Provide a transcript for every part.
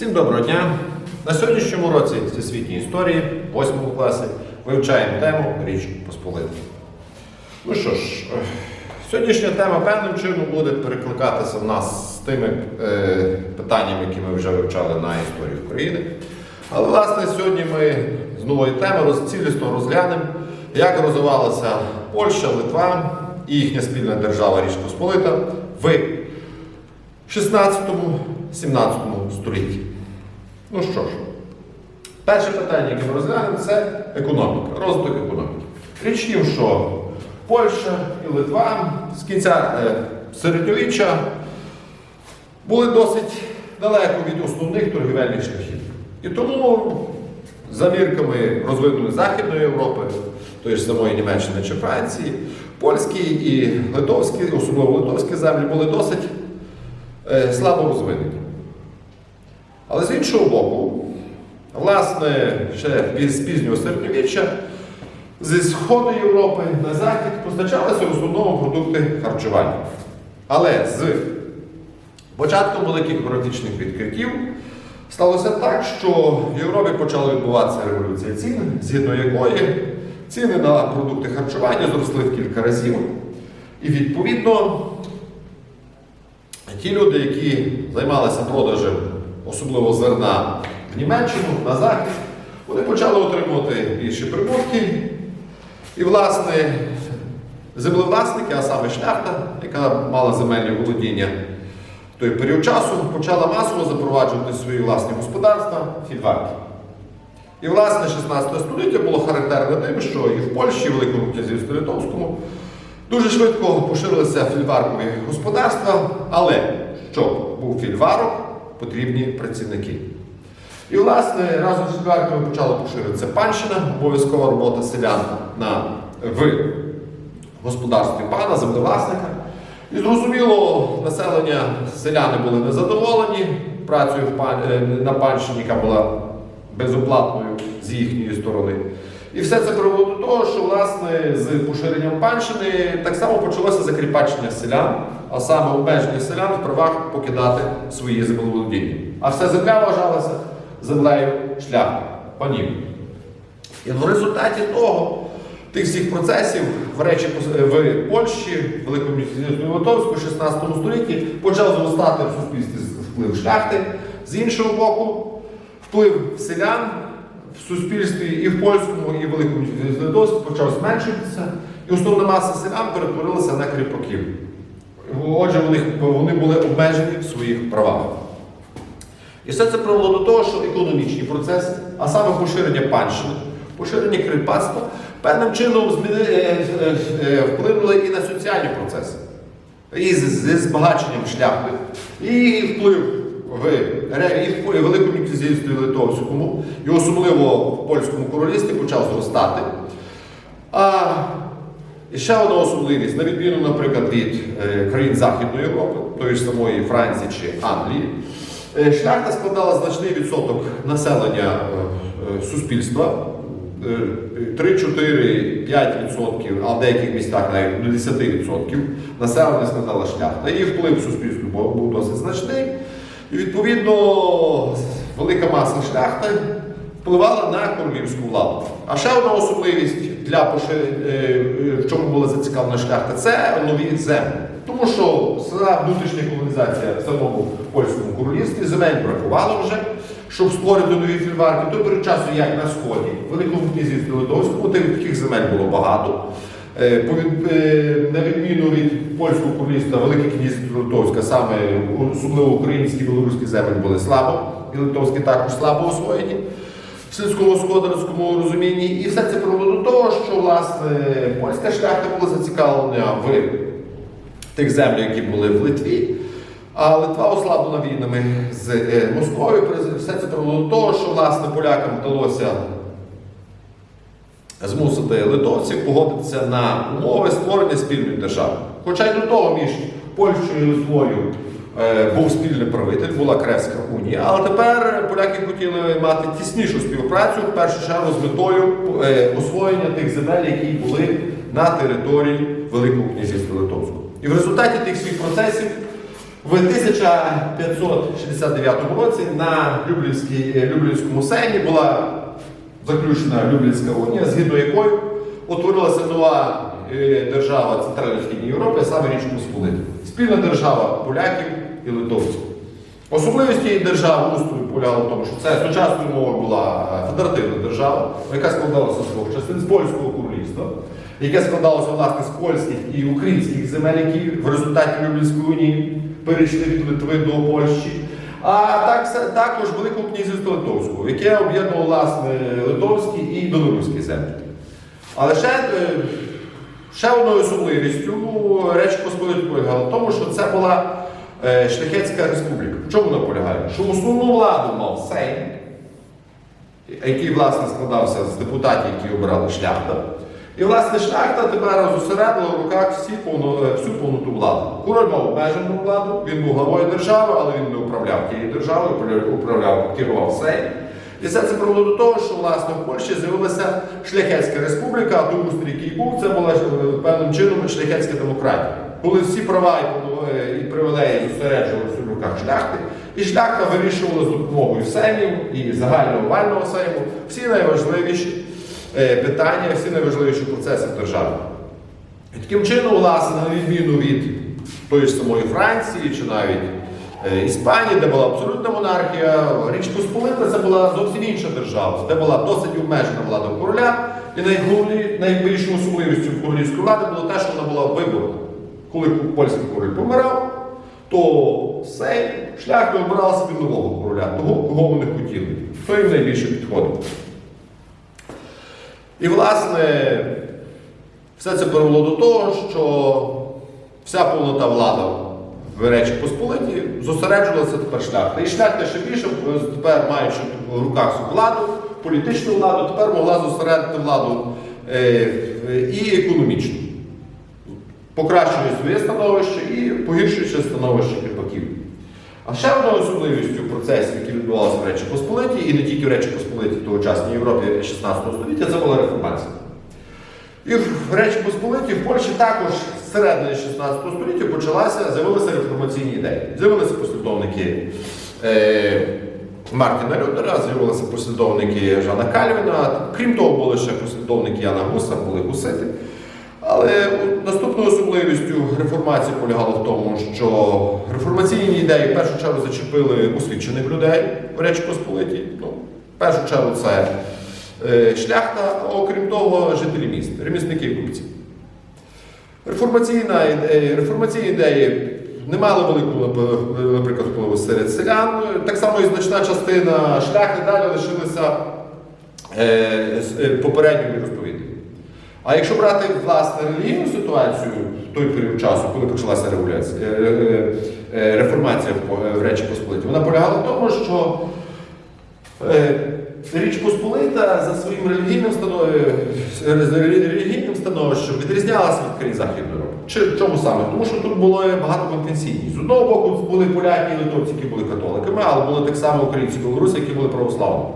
Всім доброго дня! На сьогоднішньому році всесвітньої історії, 8 класі, вивчаємо тему Річ Посполита. Ну що ж, сьогоднішня тема певним чином буде перекликатися в нас з тими е, питаннями, які ми вже вивчали на історії України. Але, власне, сьогодні ми з нової теми роз- цілісно розглянемо, як розвивалася Польща, Литва і їхня спільна держава Річ Посполита в 16-17 столітті. Ну що ж, перше питання, яке ми розглянемо, це економіка, розвиток економіки. Річ тім, що Польща і Литва з кінця е, середньовіччя були досить далеко від основних торгівельних шляхів. І тому, за мірками розвиненої Західної Європи, тої ж самої Німеччини чи Франції, польські і литовські, особливо литовські землі, були досить е, слабо розвинені. Але з іншого боку, власне, ще з пізнього середньовіччя зі Сходу Європи на захід постачалися в основному продукти харчування. Але з початком великих географічних відкриттів сталося так, що в Європі почала відбуватися революція цін, згідно якої ціни на продукти харчування зросли в кілька разів. І відповідно ті люди, які займалися продажем, особливо зерна в Німеччину, на захід, вони почали отримувати більші прибутки. І, власне, землевласники, а саме шляхта, яка мала земельні володіння в той період часу, почала масово запроваджувати свої власні господарства фільварки. І, власне, 16 століття було характерне тим, що і в Польщі, і в Великому князівстві Литовському дуже швидко поширилися фільваркові господарства, але щоб був фільварок, потрібні працівники. І, власне, разом з фільварками почала поширитися панщина, обов'язкова робота селян на, в господарстві пана, землевласника. І зрозуміло, населення селяни були незадоволені працею е, на панщині, яка була безоплатною з їхньої сторони. І все це привело до того, що власне з поширенням панщини так само почалося закріпачення селян, а саме обмеження селян в правах покидати свої землеволодіння. А вся земля вважалася землею шляхти, панів. І в результаті того, тих всіх процесів в речі в Польщі, Великому Литовську, в 16 столітті почав зростати в суспільстві вплив шляхти. З іншого боку, вплив селян в суспільстві і в польському, і в Великому Литовську почав зменшуватися, і основна маса селян перетворилася на кріпаків. Отже, вони, були обмежені в своїх правах. І все це привело до того, що економічні процеси, а саме поширення панщини, поширення кріпацтва, певним чином зміни, е, е, е, вплинули і на соціальні процеси, і зі збагаченням шляхти, і вплив в Великому князівстві Литовському, і особливо в польському королівстві почав зростати. А і ще одна особливість, на відміну, наприклад, від е, країн Західної Європи, тої ж самої Франції чи Англії, е, шляхта складала значний відсоток населення е, суспільства. е, 3, 4, 5%, а в деяких містах навіть до 10% населення складала шляхта. Її вплив був був досить значний. І відповідно велика маса шляхти впливала на королівську владу. А ще одна особливість для поширення, е, в чому була зацікавлена шляхта, це нові землі. Тому що сама внутрішня колонізація в самому польському королівстві земель бракувало вже, щоб створити нові фільварки. В той часу, як на сході, в Великому князівстві Литовському, таких земель було багато. Е, е, На відміну від польського королівства, Велике князівство Литовське, саме особливо українські і білоруські землі були слабо, і литовські також слабо освоєні в сільськогосподарському розумінні. І все це привело до того, що власне польська шляхта була зацікавлена в тих землях, які були в Литві. А Литва ослаблена війнами з е. Приз- Все це привело до того, що власне полякам вдалося змусити литовців погодитися на умови створення спільної держави. Хоча й до того між Польщею і Литвою був спільний правитель, була Кревська унія, але тепер поляки хотіли мати тіснішу співпрацю, в першу чергу з метою е, освоєння тих земель, які були на території Великого князівства Литовського. І в результаті тих всіх процесів В 1569 році на е, Люблінському сеймі була заключена Люблінська унія, згідно якої утворилася нова е, держава Центрально-Східній Європи, саме Річ Посполита. Спільна держава поляків і литовців. Особливість цієї держави устрою полягала в тому, що це сучасною мовою була е, федеративна держава, яка складалася з двох частин з польського королівства, яке складалося власне з польських і українських земель, які в результаті Люблінської унії перейшли від Литви до Польщі. А так, також Великого князівства Литовського, яке об'єднувало власне литовські і білоруські землі. Але ще, е, ще одною особливістю Речі Посполитої полягала в тому, що це була Шляхетська республіка. В чому вона полягає? Що основну владу мав Сейм, який власне складався з депутатів, які обирали шляхта. І власне шляхта тепер зосередила в руках всі повно, е, всю повноту влади. Король мав обмежену владу, він був главою держави, але він не управляв тією державою, управляв- управляв, керував Сейм. І все це привело до того, що власне в Польщі з'явилася шляхетська республіка, а той устрій, який був, це була е, певним чином шляхетська демократія. Коли всі права і повно- привілеї зосереджувалися в руках шляхти, і шляхта вирішувала з допомогою сеймів і загального вального сейму всі найважливіші е, питання, всі найважливіші процеси в державі. І таким чином, власне, на відміну від тої ж самої Франції чи навіть е, Іспанії, де була абсолютна монархія, Річ Посполита це була зовсім інша держава, де була досить обмежена влада короля. І найголовні, найбільшою особливістю королівської влади було те, що вона була виборна. Коли польський король помирав, то Сейм шлях обирав собі нового короля, того, кого вони хотіли. Хто їм найбільше підходив. І, власне, все це привело до того, що вся повнота влада в Речі Посполиті зосереджувалася тепер шляхта. І шляхта ще більше, е, тепер маючи в руках цю владу, політичну владу, тепер могла зосередити владу е, і економічну, покращуючи своє становище і погіршуючи становище кріпаків. А ще одною особливістю процесів, які відбувалися в Речі Посполиті, і не тільки в Речі Посполиті, в тогочасній Європі 16 століття, це була реформація. І в Речі Посполиті в Польщі також з середини 16 століття почалася, з'явилися реформаційні ідеї. З'явилися послідовники е, Мартіна Лютера, з'явилися послідовники Жана Кальвіна. Крім того, були ще послідовники Яна Гуса, були гусити. Але наступною особливістю реформації полягало в тому, що реформаційні ідеї в першу чергу зачепили освічених людей в Речі Посполитій. Ну, в першу чергу це е, шляхта, а окрім того, жителі міст, ремісники і купці. Реформаційна, іде- реформаційні ідеї не мали великого, наприклад, впливу серед селян. Так само і значна частина шляхти далі лишилися е, е, попередніми розповідами. А якщо брати власне релігійну ситуацію в той період часу, коли почалася революція, е, е, е, реформація в Речі Посполиті, вона полягала в тому, що Річ Посполита за своїм релігійним релігійним становищем відрізнялася від країн Західної Європи. Чи чому саме? Тому що тут було багато конфесійність. З одного боку були поляки і литовці, які були католиками, але були так само українці і білоруси, які були православними.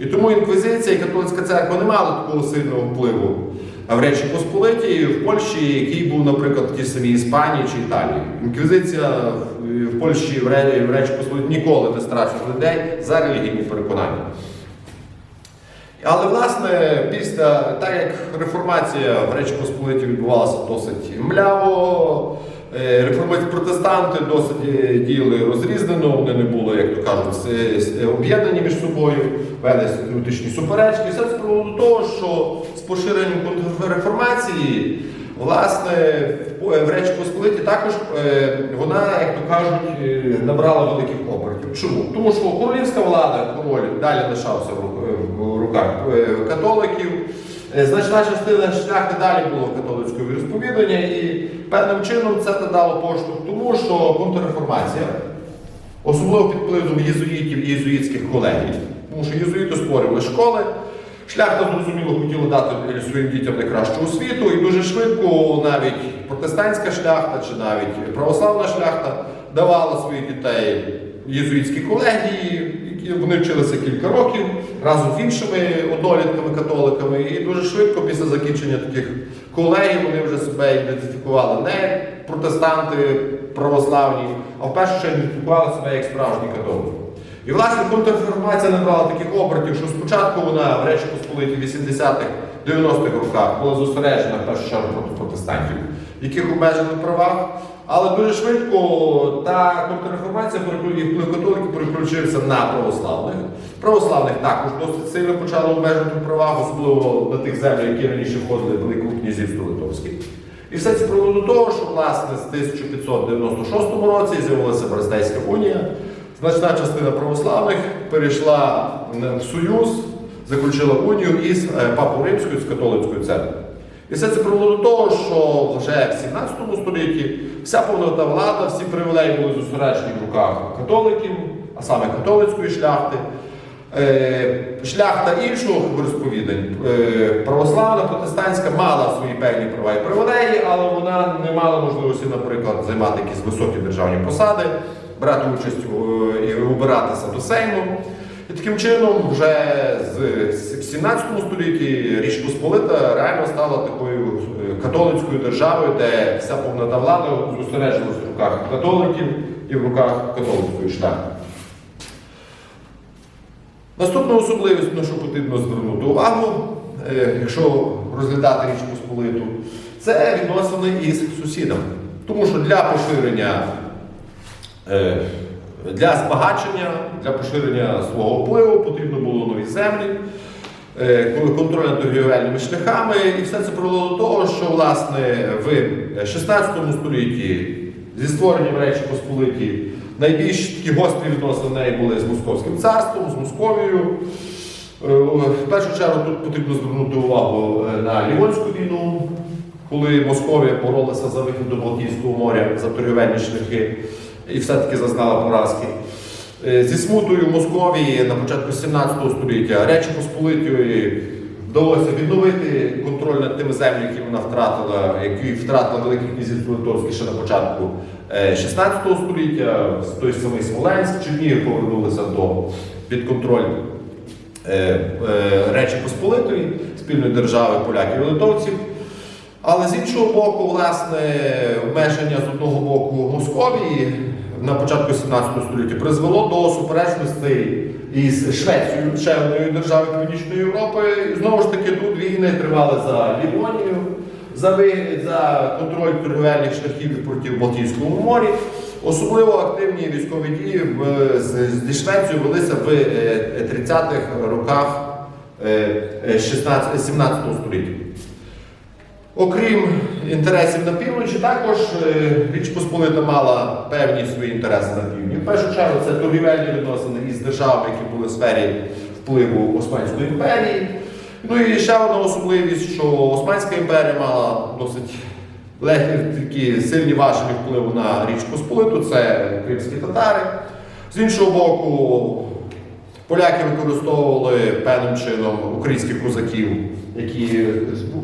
І тому інквізиція і католицька церква не мали такого сильного впливу в Речі Посполитій в Польщі, який був, наприклад, в тій самій Іспанії чи Італії. Інквізиція в- Польщі в Речі Посполитій ніколи не страчувала людей за релігійні переконання. Але власне, після так як реформація в Речі Посполиті відбувалася досить мляво, е, протестанти досить е, діяли розрізнено, вони не були, як то кажуть, об'єднані між собою, велися внутрішні суперечки. Все це привело до того, що поширенням реформації, власне, в- в Речі Посполиті також е, вона, як то кажуть, е, набрала великих обертів. Чому? Тому що королівська влада, король далі лишався в руках е, католиків. Е, Значна частина шляхи далі було католицького віросповідання, і певним чином це дало поштовх тому, що контрреформація, особливо під впливом єзуїтів і єзуїтських колегій, тому що єзуїти створювали школи. Шляхта, зрозуміло, хотіла дати своїм дітям найкращу освіту, і дуже швидко навіть протестантська шляхта чи навіть православна шляхта давала своїх дітей єзуїтські колегії, які вони вчилися кілька років разом з іншими однолітками католиками. І дуже швидко після закінчення таких колегій вони вже себе ідентифікували не протестанти православні, а в першу чергу ідентифікували себе як справжні католики. І власне контрреформація набрала таких обертів, що спочатку вона в Речі Посполиті 80-х, 90-х роках була зосереджена в першу чергу проти протестантів, яких обмежили правах. Але дуже швидко та контрреформація вплив католиків переключився на православних. Православних також досить сильно почали обмежувати в правах, особливо на тих землях, які раніше входили в Велике князівство Литовське. І все це привело до того, що власне з 1596 році з'явилася Брестейська унія. Значна частина православних перейшла в Союз, заключила унію із е, Папою Римською з католицькою церквою. І все це привело до того, що вже в 17 столітті вся повнота влада, всі привілеї були зосереджені в руках католиків, а саме католицької шляхти. Е, Шляхта іншого розповідань, е, православна, протестантська мала свої певні права і привілеї, але вона не мала можливості, наприклад, займати якісь високі державні посади, брати участь у- і обиратися до Сейму. І таким чином, вже з- в 17 столітті Річ Посполита реально стала такою е, католицькою державою, де вся повнота влади зосереджувалась в руках католиків і в руках католицької шляхти. Наступна особливість, на що потрібно звернути увагу, е, якщо розглядати Річ Посполиту, це відносини із сусідами. Тому що для поширення, е, для збагачення, для поширення свого впливу потрібно було нові землі, е, контроль над торгівельними шляхами, і все це привело до того, що власне в 16 столітті зі створенням Речі Посполиті найбільш такі гострі відносини були з Московським царством, з Московією. Е, В першу чергу тут потрібно звернути увагу е, на Лівонську війну, коли Московія боролася за вихід до Балтійського моря за торгівельні шляхи і все-таки зазнала поразки. Е, Зі смутою Московії на початку 17 століття Речі Посполитої вдалося відновити контроль над тими землями, які вона втратила, які втратила Велике князівство Литовське ще на початку е, 16 століття, той самий Смоленськ, Чернігів повернулися до під контроль е, е, Речі Посполитої, спільної держави поляків і литовців. Але з іншого боку, власне, обмеження з одного боку Московії на початку 17 століття призвело до суперечностей із Швецією, ще однією державою Північної Європи. Знову ж таки, тут війни тривали за Лівонію, за, за контроль торговельних шляхів і портів в Балтійському морі. Особливо активні військові дії зі Швецією велися в е, 30-х роках е, е, 16 17 століття. Окрім інтересів на півночі, також е, Річ Посполита мала певні свої інтереси на півдні. В першу чергу це торгівельні відносини із державами, які були в сфері впливу Османської імперії. Ну і ще одна особливість, що Османська імперія мала досить легкі сильні важелі впливу на Річ Посполиту, це кримські татари. З іншого боку, Поляки використовували певним чином українських козаків, які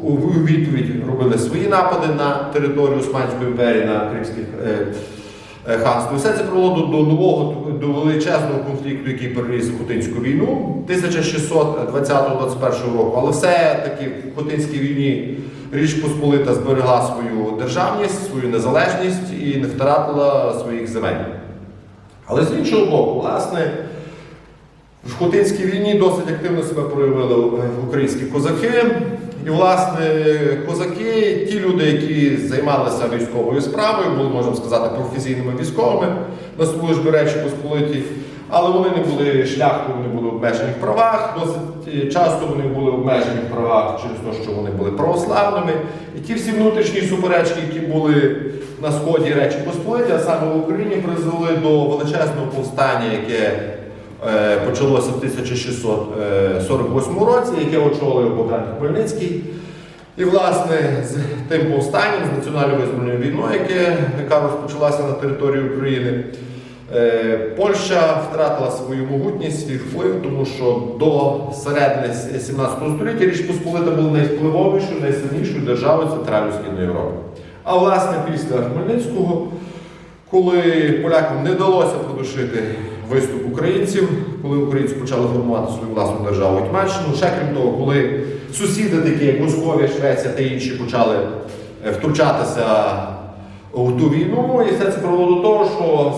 у відповідь робили свої напади на територію Османської імперії, на Кримських е, е, ханство. Все це привело до нового, до величезного конфлікту, який переріс в Хотинську війну 1620-21 року. Але все-таки в Хотинській війні Річ Посполита зберегла свою державність, свою незалежність і не втратила своїх земель. Але з іншого боку, власне. В Хотинській війні досить активно себе проявили е, українські козаки. І, власне, козаки, ті люди, які займалися військовою справою, були, можна сказати, професійними військовими на службі Речі Посполиті, але вони не були шляхтою, вони були обмежені в правах. Досить е, часто вони були обмежені в правах через те, що вони були православними. І ті всі внутрішні суперечки, які були на сході Речі Посполиті, а саме в Україні, призвели до величезного повстання, яке почалося в 1648 році, яке очолив Богдан Хмельницький. І, власне, з тим повстанням, з національно-визвольною війною, яка розпочалася на території України, е, Польща втратила свою могутність, свій вплив, тому що до середини 17 століття Річ Посполита була найвпливовішою, найсильнішою державою Центрально-Східної Європи. А власне після Хмельницького коли полякам не вдалося продушити виступ українців, коли українці почали формувати свою власну державу Тьмаччину, ще крім того, коли сусіди, такі як Московія, Швеція та інші, почали е, втручатися у ту війну, і все це привело до того, що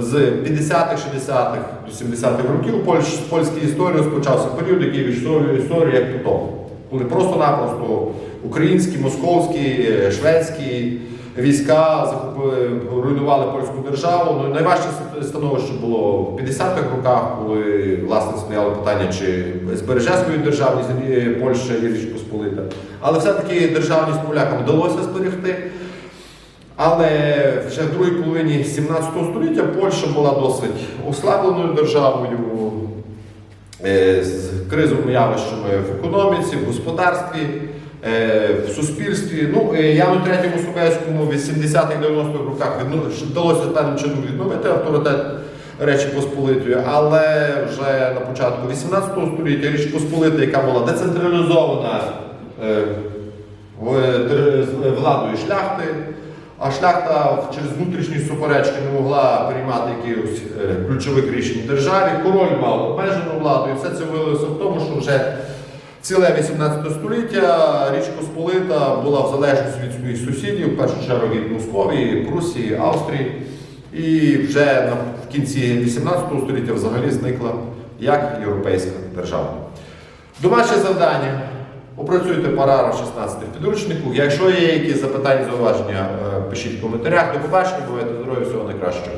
з- з 50-х, 60-х до 70-х років Польщ, з польської історії розпочався період, який війшов в історію як потоп. Коли просто-напросто українські, московські, е, шведські війська захопили, руйнували польську державу. Ну, найважче становище було в 50-х роках, коли власне стояло питання, чи збереже свою державність е, Польща і Річ Посполита. Але все-таки державність полякам вдалося зберегти. Але вже в другій половині 17 століття Польща була досить ослабленою державою е, з кризовими явищами в економіці, в господарстві, в суспільстві. Ну, е, Яну Третьому Собєтському в 80-х 90-х роках вдалося певним чином відновити авторитет Речі Посполитої, але вже на початку 18 століття Річ Посполита, яка була децентралізована е, владою шляхти, а шляхта через внутрішні суперечки не могла приймати якихось е, ключових рішень державі. Король мав обмежену владу, і все це вилилося в тому, що вже ціле 18 століття Річ Посполита була в залежності від своїх сусідів, в першу чергу від Московії, Прусії, Австрії. І вже в кінці 18 століття взагалі зникла як європейська держава. Домашнє завдання. Опрацюйте параграф 16 в підручнику. Якщо є якісь запитання, зауваження, е, пишіть в коментарях. До побачення, бувайте здорові, всього найкращого.